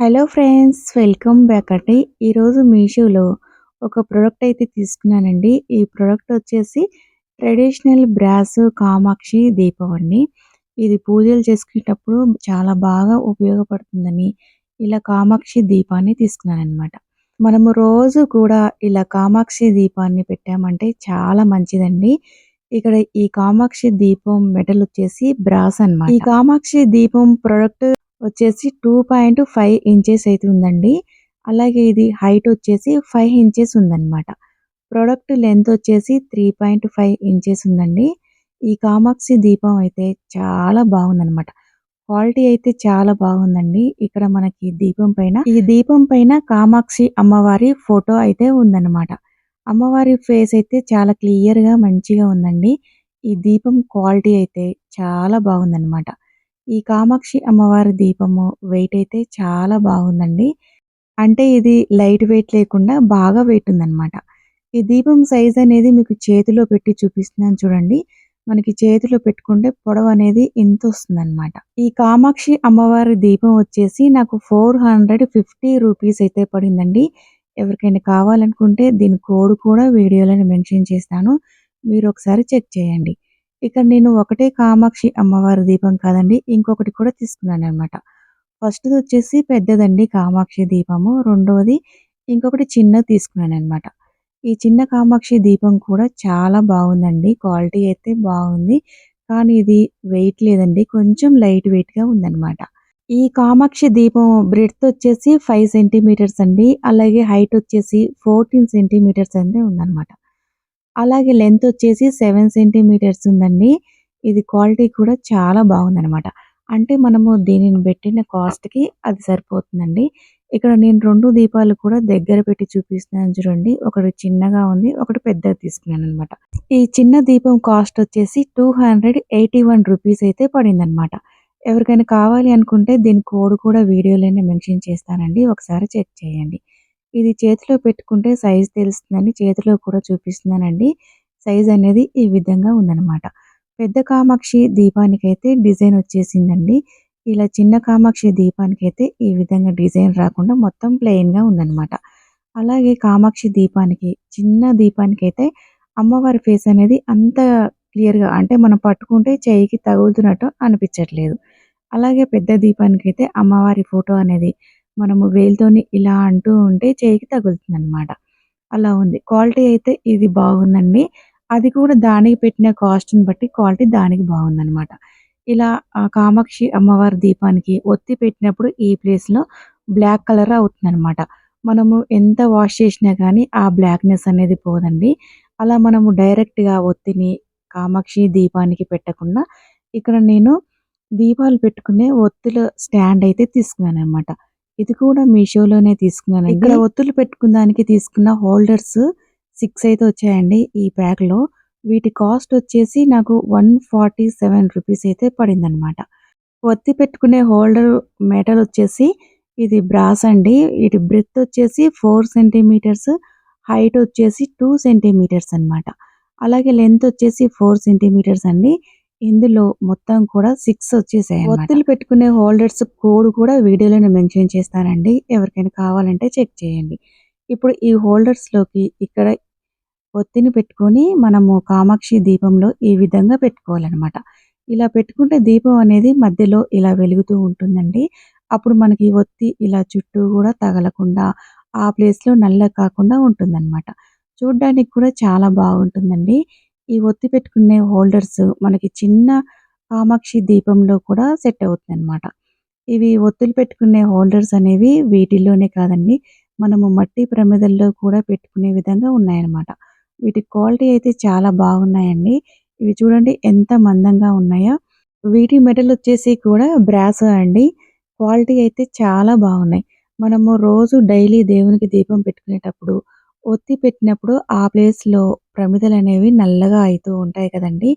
Hello friends welcome back. అండి ఈరోజు మీషోలో ఒక ప్రోడక్ట్ అయితే తీసుకున్నానండి. ఈ ప్రోడక్ట్ వచ్చేసి ట్రెడిషనల్ బ్రాస్ కామాక్షి దీపం అండి. ఇది పూజలు చేసుకునేటప్పుడు చాలా బాగా ఉపయోగపడుతుందని ఇలా కామాక్షి దీపాన్ని తీసుకున్నాను అనమాట మనము రోజు కూడా ఇలా కామాక్షి దీపాన్ని పెట్టామంటే చాలా మంచిదండి. ఇక్కడ ఈ కామాక్షి దీపం మెటల్ వచ్చేసి బ్రాస్ అన్నమాట. ఈ కామాక్షి దీపం ప్రొడక్ట్ వచ్చేసి టూ పాయింట్ ఫైవ్ ఇంచెస్ అయితే ఉందండి. అలాగే ఇది హైట్ వచ్చేసి ఫైవ్ ఇంచెస్ ఉందన్నమాట. ప్రోడక్ట్ లెంత్ వచ్చేసి త్రీ పాయింట్ ఫైవ్ ఇంచెస్ ఉందండి. ఈ కామాక్షి దీపం అయితే చాలా బాగుందన్నమాట. క్వాలిటీ అయితే చాలా బాగుందండి. ఇక్కడ మనకి దీపం పైన ఈ దీపం పైన కామాక్షి అమ్మవారి ఫోటో అయితే ఉందన్నమాట. అమ్మవారి ఫేస్ అయితే చాలా క్లియర్గా మంచిగా ఉందండి. ఈ దీపం క్వాలిటీ అయితే చాలా బాగుందన్నమాట. ఈ కామాక్షి అమ్మవారి దీపము వెయిట్ అయితే చాలా బాగుందండి. అంటే ఇది లైట్ వెయిట్ లేకుండా బాగా వెయిట్ ఉందన్నమాట. ఈ దీపం సైజ్ అనేది మీకు చేతిలో పెట్టి చూపిస్తున్నాను చూడండి. మనకి చేతిలో పెట్టుకుంటే పొడవు అనేది ఇంత వస్తుందన్నమాట. ఈ కామాక్షి అమ్మవారి దీపం వచ్చేసి నాకు ఫోర్ హండ్రెడ్ ఫిఫ్టీ రూపీస్ అయితే పడిందండి. ఎవరికైనా కావాలనుకుంటే దీని కోడ్ కూడా వీడియోలో మెన్షన్ చేస్తాను. మీరు ఒకసారి చెక్ చేయండి. ఇక్కడ నేను ఒకటే కామాక్షి అమ్మవారి దీపం కాదండి ఇంకొకటి కూడా తీసుకున్నాను అనమాట ఫస్ట్ వచ్చేసి పెద్దదండి కామాక్షి దీపము రెండవది ఇంకొకటి చిన్నది తీసుకున్నాను అనమాట ఈ చిన్న కామాక్షి దీపం కూడా చాలా బాగుందండి క్వాలిటీ అయితే బాగుంది కానీ ఇది వెయిట్ లేదండి కొంచెం లైట్ వెయిట్గా ఉందన్నమాట. ఈ కామాక్షి దీపం బ్రెడ్త్ వచ్చేసి ఫైవ్ సెంటీమీటర్స్ అండి అలాగే హైట్ వచ్చేసి ఫోర్టీన్ సెంటీమీటర్స్ అయితే ఉందన్నమాట. అలాగే లెంత్ వచ్చేసి సెవెన్ సెంటీమీటర్స్ ఉందండి. ఇది క్వాలిటీ కూడా చాలా బాగుందనమాట అంటే మనము దీనిని పెట్టిన కాస్ట్కి అది సరిపోతుందండి. ఇక్కడ నేను రెండు దీపాలు కూడా దగ్గర పెట్టి చూపిస్తున్నాను చూడండి. ఒకటి చిన్నగా ఉంది ఒకటి పెద్దది తీసుకున్నాను అనమాట ఈ చిన్న దీపం కాస్ట్ వచ్చేసి two hundred eighty one rupees అయితే పడిందనమాట ఎవరికైనా కావాలి అనుకుంటే దీని కోడ్ కూడా వీడియోలోనే మెన్షన్ చేస్తానండి. ఒకసారి చెక్ చేయండి. ఇది చేతిలో పెట్టుకుంటే సైజ్ తెలుస్తుందని చేతిలో కూడా చూపిస్తున్నానండి. సైజ్ అనేది ఈ విధంగా ఉందన్నమాట. పెద్ద కామాక్షి దీపానికైతే డిజైన్ వచ్చేసిందండి. ఇలా చిన్న కామాక్షి దీపానికైతే ఈ విధంగా డిజైన్ రాకుండా మొత్తం ప్లెయిన్గా ఉందన్నమాట. అలాగే కామాక్షి దీపానికి చిన్న దీపానికైతే అమ్మవారి ఫేస్ అనేది అంత క్లియర్గా అంటే మనం పట్టుకుంటే చేయికి తగులుతున్నట్టు అనిపించట్లేదు. అలాగే పెద్ద దీపానికైతే అమ్మవారి ఫోటో అనేది మనము వేలుతోని ఇలా అంటూ ఉంటే చేయికి తగులుతుంది అనమాట అలా ఉంది. క్వాలిటీ అయితే ఇది బాగుందండి. అది కూడా దానికి పెట్టిన కాస్ట్ని బట్టి క్వాలిటీ దానికి బాగుందనమాట ఇలా ఆ కామాక్షి అమ్మవారి దీపానికి ఒత్తి పెట్టినప్పుడు ఈ ప్లేస్లో బ్లాక్ కలర్ అవుతుందన్నమాట. మనము ఎంత వాష్ చేసినా కానీ ఆ బ్లాక్నెస్ అనేది పోదండి. అలా మనము డైరెక్ట్గా ఒత్తిని కామాక్షి దీపానికి పెట్టకుండా ఇక్కడ నేను దీపాలు పెట్టుకునే ఒత్తుల స్టాండ్ అయితే తీసుకున్నాను అనమాట ఇది కూడా మీషోలోనే తీసుకున్నాను ఇక్కడ ఒత్తులు పెట్టుకున్నానికి తీసుకున్న హోల్డర్స్ సిక్స్ అయితే వచ్చాయండి ఈ ప్యాక్లో వీటి కాస్ట్ వచ్చేసి నాకు వన్ ఫార్టీ సెవెన్ రూపీస్ అయితే పడిందనమాట ఒత్తి పెట్టుకునే హోల్డర్ మెటల్ వచ్చేసి ఇది బ్రాస్ అండి. వీటి బ్రెత్ వచ్చేసి ఫోర్ సెంటీమీటర్స్ హైట్ వచ్చేసి టూ సెంటీమీటర్స్ అనమాట అలాగే లెంత్ వచ్చేసి ఫోర్ సెంటీమీటర్స్ అండి. ఇందులో మొత్తం కూడా సిక్స్ వచ్చేసాయి ఒత్తులు పెట్టుకునే హోల్డర్స్ కోడ్ కూడా వీడియోలో మెన్షన్ చేస్తానండి ఎవరికైనా కావాలంటే చెక్ చేయండి. ఇప్పుడు ఈ హోల్డర్స్లోకి ఇక్కడ ఒత్తిని పెట్టుకొని మనము కామాక్షి దీపంలో ఈ విధంగా పెట్టుకోవాలన్నమాట. ఇలా పెట్టుకుంటే దీపం అనేది మధ్యలో ఇలా వెలుగుతూ ఉంటుందండి. అప్పుడు మనకి ఒత్తి ఇలా చుట్టూ కూడా తగలకుండా ఆ ప్లేస్లో నల్ల కాకుండా ఉంటుందన్నమాట. చూడ్డానికి కూడా చాలా బాగుంటుందండి. ఈ ఒత్తి పెట్టుకునే హోల్డర్స్ మనకి చిన్న కామాక్షి దీపంలో కూడా సెట్ అవుతుంది అనమాట ఇవి ఒత్తులు పెట్టుకునే హోల్డర్స్ అనేవి వీటిల్లోనే కాదండి మనము మట్టి ప్రమిదల్లో కూడా పెట్టుకునే విధంగా ఉన్నాయన్నమాట. వీటి క్వాలిటీ అయితే చాలా బాగున్నాయండి. ఇవి చూడండి ఎంత మందంగా ఉన్నాయో. వీటి మెటల్ వచ్చేసి కూడా బ్రాస్ అండి. క్వాలిటీ అయితే చాలా బాగున్నాయి. మనము రోజు డైలీ దేవునికి దీపం పెట్టుకునేటప్పుడు ఒత్తి పెట్టినప్పుడు ఆ ప్లేస్లో ప్రమిదలు అనేవి నల్లగా అవుతూ ఉంటాయి కదండి.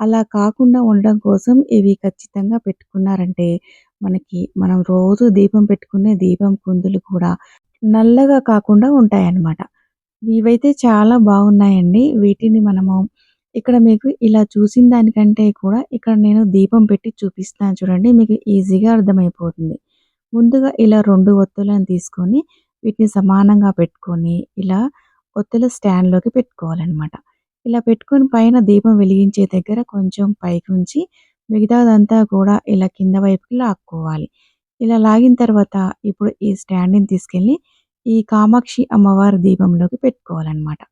అలా కాకుండా ఉండడం కోసం ఇవి ఖచ్చితంగా పెట్టుకున్నారంటే మనకి మనం రోజు దీపం పెట్టుకునే దీపం కుందులు కూడా నల్లగా కాకుండా ఉంటాయన్నమాట. ఇవైతే చాలా బాగున్నాయండి. వీటిని మనము ఇక్కడ మీకు ఇలా చూసిన దానికంటే కూడా ఇక్కడ నేను దీపం పెట్టి చూపిస్తాను చూడండి. మీకు ఈజీగా అర్థమైపోతుంది. ముందుగా ఇలా రెండు ఒత్తులను తీసుకొని వీటిని సమానంగా పెట్టుకొని ఇలా ఒత్తుల స్టాండ్‌లోకి పెట్టుకోవాలన్నమాట ఇలా పెట్టుకొని పైన దీపం వెలిగించే దగ్గర కొంచెం పైకి ఉంచి మిగతాదంతా కూడా ఇలా కింద వైపుకి లాక్కోవాలి. ఇలా లాగిన తర్వాత ఇప్పుడు ఈ స్టాండ్‌ని తీసుకెళ్ళి ఈ కామాక్షి అమ్మవారి దీపంలోకి పెట్టుకోవాలన్నమాట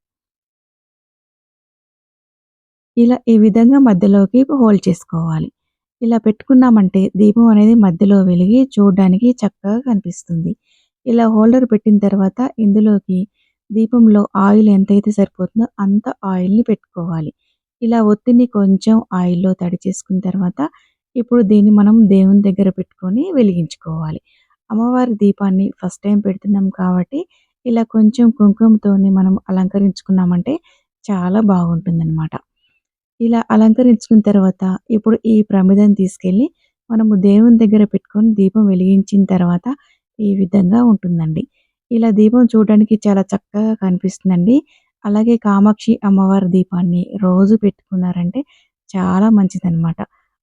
ఇలా ఈ విధంగా మధ్యలోకి హోల్డ్ చేసుకోవాలి. ఇలా పెట్టుకున్నామంటే దీపం అనేది మధ్యలో వెలిగి చూడడానికి చక్కగా కనిపిస్తుంది. ఇలా హోల్డర్ పెట్టిన తర్వాత ఇందులోకి దీపంలో ఆయిల్ ఎంతైతే సరిపోతుందో అంత ఆయిల్‌ని పెట్టుకోవాలి. ఇలా ఒత్తిడిని కొంచెం ఆయిల్‌లో తడి చేసుకున్న తర్వాత ఇప్పుడు దీన్ని మనం దేవుని దగ్గర పెట్టుకొని వెలిగించుకోవాలి. అమ్మవారి దీపాన్ని ఫస్ట్ టైం పెడుతున్నాం కాబట్టి ఇలా కొంచెం కుంకుమతోని మనం అలంకరించుకున్నామంటే చాలా బాగుంటుందనమాట. ఇలా అలంకరించుకున్న తర్వాత ఇప్పుడు ఈ ప్రమిదను తీసుకెళ్ళి మనము దేవుని దగ్గర పెట్టుకొని దీపం వెలిగించిన తర్వాత ఈ విధంగా ఉంటుందండి. ఇలా దీపం చూడడానికి చాలా చక్కగా కనిపిస్తుందండి. అలాగే కామాక్షి అమ్మవారి దీపాన్ని రోజు పెట్టుకున్నారంటే చాలా మంచిదనమాట.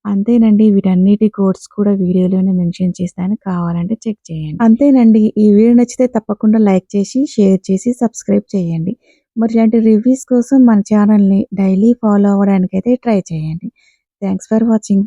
అంతేనండి వీటన్నిటి కోడ్స్ కూడా వీడియోలోనే మెన్షన్ చేస్తాను. కావాలంటే చెక్ చేయండి. అంతేనండి. ఈ వీడియో నచ్చితే తప్పకుండా లైక్ చేసి, షేర్ చేసి, సబ్స్క్రైబ్ చేయండి. మరి ఇలాంటి రివ్యూస్ కోసం మన ఛానల్‌ని డైలీ ఫాలో అవ్వడానికైతే ట్రై చేయండి. Thanks for watching.